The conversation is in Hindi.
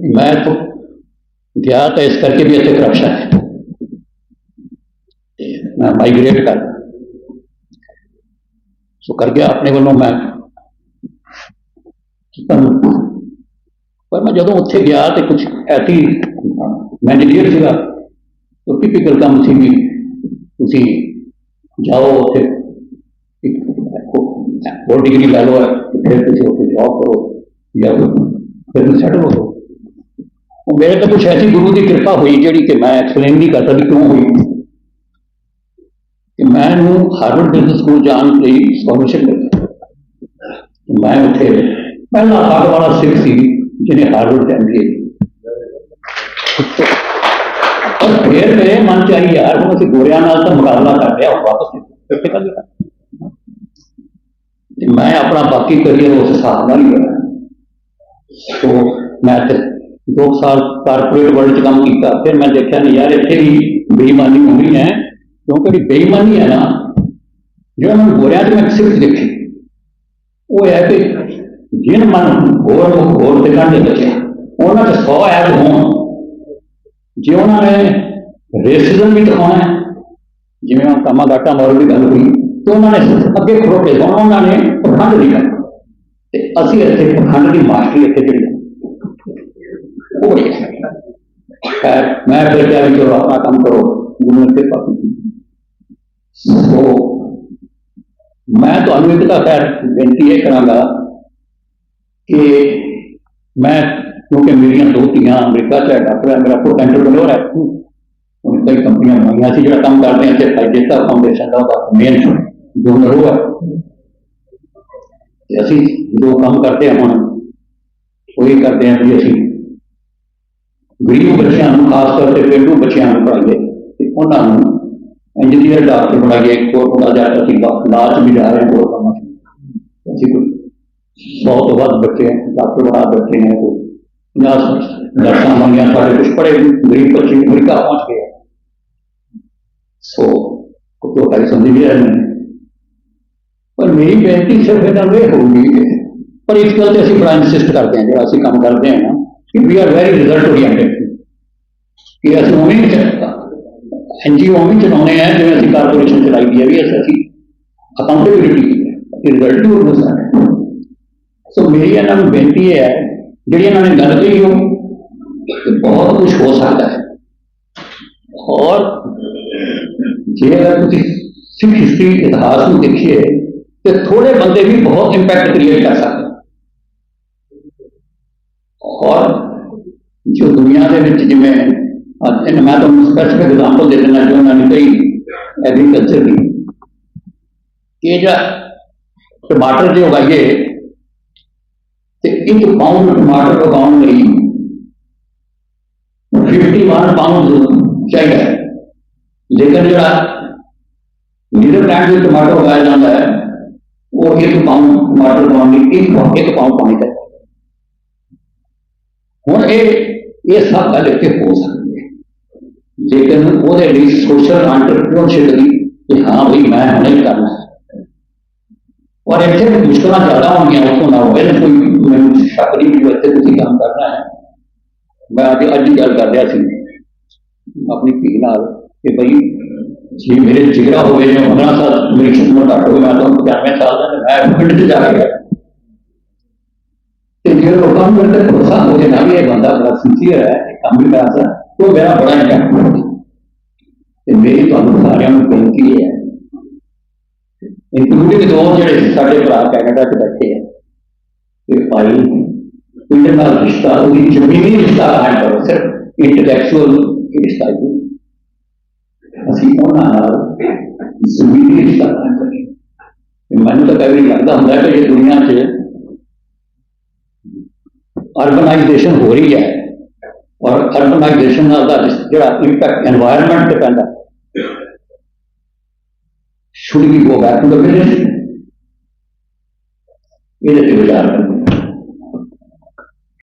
मैं तो ਗਿਆ ਤਾਂ ਇਸ ਕਰਕੇ ਵੀ ਇੱਥੇ ਕਰਪਸ਼ਨ ਹੈ ਤੇ ਮੈਂ ਮਾਈਗ੍ਰੇਟ ਕਰ ਸੋ ਕਰ ਗਿਆ ਆਪਣੇ ਵੱਲੋਂ ਮੈਂ ਪਰ ਪਰ ਮੈਂ ਜਦੋਂ ਉੱਥੇ ਗਿਆ ਤੇ ਕੁਝ ਐਸੀ ਮੈਨੇਜਰ ਸੀਗਾ ਉਹ ਟਿਪੀਕਲ ਕੰਮ ਸੀ ਵੀ ਤੁਸੀਂ ਜਾਓ ਉੱਥੇ ਇੱਕ ਹੋਰ ਡਿਗਰੀ ਲੈ ਲਓ ਤੇ ਫਿਰ ਤੁਸੀਂ ਉੱਥੇ ਜੌਬ ਕਰੋ ਜਾਂ ਫਿਰ ਸੈਟਲ ਹੋ ਜਾਓ ਉਹ ਮੇਰੇ ਤਾਂ ਕੁਛ ਐਸੀ ਗੁਰੂ ਦੀ ਕਿਰਪਾ ਹੋਈ ਜਿਹੜੀ ਕਿ ਮੈਂ ਐਕਸਪਲੇਨ ਨਹੀਂ ਕਰ ਸਕਦਾ ਕਿਉਂ ਹੋਈ। ਕਿ ਮੈਨੂੰ ਹਾਰਵਰਡ ਬਿਜ਼ਨਸ ਸਕੂਲ ਜਾਣ ਲਈ ਸਕਾਲਰਸ਼ਿਪ ਮਿਲੀ ਮੈਂ ਉੱਥੇ ਪਹਿਲਾ ਹਾਰਵਰਡ ਵਾਲਾ ਸਿੱਖ ਸੀ ਜਿਹਨੇ ਹਾਰਵਰਡ ਦਾ ਪਰ ਫਿਰ ਮੇਰੇ ਮਨ ਚ ਆਈ, ਯਾਰ, ਹੁਣ ਅਸੀਂ ਗੋਰਿਆਂ ਨਾਲ ਤਾਂ ਮੁਕਾਬਲਾ ਕਰ ਰਿਹਾ ਹੁਣ ਵਾਪਸ ਫਿਰ ਤੇ ਕਰ? ਤੇ ਮੈਂ ਆਪਣਾ ਬਾਕੀ ਕਰੀਅਰ ਉਸ ਹਿਸਾਬ ਨਾਲ ਹੀ ਕਰਾਂ। तो ਮੈਂ ਤੇ ਦੋ ਕੁ ਸਾਲ ਕਾਰਪੋਰੇਟ ਵਰਲਡ ਚ ਕੰਮ ਕੀਤਾ। ਫਿਰ ਮੈਂ ਦੇਖਿਆ ਨਹੀਂ ਯਾਰ ਇੱਥੇ ਵੀ ਬੇਈਮਾਨੀ ਹੋਣੀ ਹੈ। ਕਿਉਂਕਿ ਬੇਈਮਾਨੀ ਹੈ ਨਾ, ਜਿਹੜਾ ਮੈਂ ਗੋਰਿਆਂ ਚ ਮੈਂ ਸਿਰਫ ਦੇਖੀ। ਉਹ ਹੈ ਕਿ ਜਿਨ ਮਨ ਹੋਰ ਨੂੰ ਹੋਰ ਤੇ ਕਾਂਡੇ ਬੱਚਿਆ, ਉਹਨਾਂ ਦੇ 100 ਐਡ ਹੋਣ। ਜੇ ਉਹਨਾਂ ਨੇ ਰੇਸਿਜ਼ਮ ਵੀ ਦਿਖਾਉਣਾ ਜਿਵੇਂ ਉਹ ਕਾਮਾ ਗਾਟਾ ਮਾਰੂ ਦੀ ਗੱਲ ਹੋਈ, ਤੇ ਉਹਨਾਂ ਨੇ ਅੱਗੇ ਖੜੋ ਕੇ ਉਹਨਾਂ ਨੇ ਪਖੰਡ ਦੀ ਗੱਲ ਤੇ ਅਸੀਂ ਇੱਥੇ ਪਖੰਡ ਦੀ ਮਾਸਟਰੀ ਇੱਥੇ ਜਿਹੜੀ खैर मैं फिर बेटा भी करो अपना काम करो, गुरु ने कृपा की। तो मैं तो अनुमित का खैर बेनती ये करांगा कि मैं, क्योंकि मेरिया दो धियाँ अमरीका च डॉक्टर है, मेरा प्रोकेंटरप्रेन्योर है, उन्हें कई कंपनियाँ बनाई से जो काम करते हैं इतने फाइजेता फाउंडेशन का उसका मेन डोनर वो है जो तो काम करते हैं, हम। तो वही करते हैं भी अभी ਗਰੀਬ ਬੱਚਿਆਂ ਨੂੰ ਖਾਸ ਤੌਰ ਤੇ ਪੇਂਡੂ ਬੱਚਿਆਂ ਨੂੰ ਪੜ੍ਹਾਈਏ ਤੇ ਉਹਨਾਂ ਨੂੰ ਇੰਜੀਨੀਅਰ ਡਾਕਟਰ ਬਣਾਈਏ ਇੱਕ ਹੋਰ ਮੁੰਡਾ ਜਾ ਕੇ ਅਸੀਂ ਲਾਚ ਵੀ ਜਾ ਰਹੇ ਹਾਂ ਹੋਰ ਕੰਮਾਂ 'ਚ ਅਸੀਂ ਕੋਈ ਸੌ ਤੋਂ ਵੱਧ ਬੱਚੇ ਡਾਕਟਰ ਬਣਾ ਬੈਠੇ ਨੇ ਕੋਈ ਪੰਜਾਹ ਦਰਸਾਂ ਮੰਗੀਆਂ ਸਾਡੇ ਕੁਝ ਪੜੇ ਗਰੀਬ ਬੱਚੇ ਅਮਰੀਕਾ ਪਹੁੰਚ ਗਏ ਆ। ਸੋ ਕੋਈ ਤਾਂ ਸਮਝ ਨਹੀਂ ਰਹੇ ਨੇ ਪਰ ਮੇਰੀ ਬੇਨਤੀ ਸਿਰਫ ਇਹਨਾਂ ਨੂੰ ਇਹ ਹੋਊਗੀ ਕਿ- ਪਰ ਇਸ ਗੱਲ ਤੇ ਅਸੀਂ ਬੜਾ ਇਨਸਿਸਟ ਕਰਦੇ ਹਾਂ ਜਿਹੜਾ ਅਸੀਂ ਕੰਮ ਕਰਦੇ ਹਾਂ ਨਾ ਕਿ we are very result oriented ਕਿ ਅਸੀਂ ਉਵੇਂ ਹੀ ਐਨਜੀਓ ਉਵੇਂ ਹੀ ਚਲਾਉਣੇ ਆ ਜਿਵੇਂ ਅਸੀਂ ਕਾਰਪੋਰੇਸ਼ਨ ਚਲਾਈ ਦੀ ਹੈ ਵੀ ਅਸੀਂ- ਅਸੀਂ ਅਕਾਊਂਟੇਬਿਲਿਟੀ ਕਿ ਰਿਜ਼ਲਟ ਵੀ ਹੋ ਸਕਦਾ ਸੋ ਮੇਰੀ ਇਹਨਾਂ ਨੂੰ ਬੇਨਤੀ ਇਹ ਹੈ ਜਿਹੜੀ ਇਹਨਾਂ ਨੇ ਗੱਲ ਕਹੀ ਉਹ ਕਿ ਬਹੁਤ ਕੁਝ ਹੋ ਸਕਦਾ ਹੈ ਔਰ ਜੇ ਅਗਰ ਤੁਸੀਂ ਸਿੱਖ ਹਿਸਟਰੀ ਇਤਿਹਾਸ ਨੂੰ ਦੇਖੀਏ ਤੇ ਥੋੜੇ ਬੰਦੇ ਵੀ ਬਹੁਤ ਇੰਪੈਕਟ ਕ੍ਰੀਏਟ ਕਰ ਸਕਦੇ ਹਨ। ਔਰ ਜੋ ਦੁਨੀਆ ਦੇ And मैं तो specific एग्ज़ाम्पल दे देना जो मैंने कही। एग्रीकल्चर की। कि जो टमाटर जो उगाइए तो एक पाउंड टमाटर उगाने लिए फिफ्टी वन पाउंड चाहिए। लेकिन जो लीडर प्लांट जो टमाटर उगाया जाता है, वो एक पाउंड टमाटर उगाने एक एक पाउंड पानी चाहिए हूँ ये सब गल इतने हो सकता ਗੱਲ ਇੱਥੇ ਹੋ ਸਕਦੀ ਹੈ ਲੇਕਿਨ ਉਹਦੇ ਲਈ ਸੋਸ਼ਲ ਐਂਟਰਪ੍ਰੀਨਿਓਰਸ਼ਿਪ ਦੀ ਕਿ ਹਾਂ ਭਈ ਮੈਂ ਹੁਣੇ ਕਰਨਾ ਹੈ ਔਰ ਇੱਥੇ ਵੀ ਮੁਸ਼ਕਲਾਂ ਜ਼ਿਆਦਾ ਹੋਣਗੀਆਂ ਉੱਥੋਂ ਨਾ ਹੋਵੇ ਨਾ ਕੋਈ ਮੈਨੂੰ ਸ਼ੱਕ ਨਹੀਂ ਕਿ ਇੱਥੇ ਤੁਸੀਂ ਕੰਮ ਕਰਨਾ ਹੈ ਮੈਂ ਅੱਜ ਅੱਜ ਹੀ ਗੱਲ ਕਰ ਰਿਹਾ ਸੀ ਆਪਣੀ ਧੀ ਨਾਲ ਕਿ ਭਈ ਜੇ ਮੇਰੇ ਜਿਗਰਾ ਹੋਵੇ ਜਾਂ 15 ਸਾਲ ਮੇਰੀ ਉਮਰ ਘੱਟ ਹੋਵੇ ਮੈਂ ਤਾਂ 95 ਸਾਲ ਦਾ ਤੇ ਮੈਂ ਪਿੰਡ 'ਚ ਜਾ ਕੇ ਗਿਆ ਤੇ ਜੇ ਲੋਕਾਂ ਨੂੰ ਮੇਰੇ ਤੇ ਭਰੋਸਾ ਹੋ ਜਾਏ ਨਾ ਵੀ ਇਹ ਬੰਦਾ ਬੜਾ ਸਿੰਸੀਅਰ ਹੈ ਇਹ ਕੰਮ ਵੀ ਕਰਦਾ ਉਹ ਮੇਰਾ ਬੜਾ ਇੰਪੈਕਟ ਕਰਦਾ ਤੇ ਮੇਰੀ ਤੁਹਾਨੂੰ ਸਾਰਿਆਂ ਨੂੰ ਬੇਨਤੀ ਹੈ ਇਨਕਲੂਡਿੰਗ ਦੋ ਜਿਹੜੇ ਸਾਡੇ ਭਰਾ ਕੈਨੇਡਾ 'ਚ ਬੈਠੇ ਆ ਕਿ ਭਾਈ ਉਹਦੇ ਨਾਲ ਰਿਸ਼ਤਾ ਉਹਦੀ ਜ਼ਮੀਨੀ ਰਿਸ਼ਤਾ ਕਾਇਮ ਕਰੋ ਸਿਰਫ ਇੰਟੈਲੈਕਚੁਅਲ ਰਿਸ਼ਤਾ ਹੀ ਅਸੀਂ ਉਹਨਾਂ ਨਾਲ ਜ਼ਮੀਨੀ ਰਿਸ਼ਤਾ ਕਾਇਮ ਕਰੀਏ ਤੇ ਮੈਨੂੰ ਤਾਂ ਕਈ ਵਾਰੀ ਲੱਗਦਾ ਹੁੰਦਾ ਹੈ ਕਿ ਇਹ ਦੁਨੀਆ 'ਚ ਅਰਬਨਾਈਜੇਸ਼ਨ ਹੋ ਰਹੀ ਹੈ ਔਰ urbanization ਨਾਲ that is yeah, impact environment depend on. Should we go back to the village? It is a.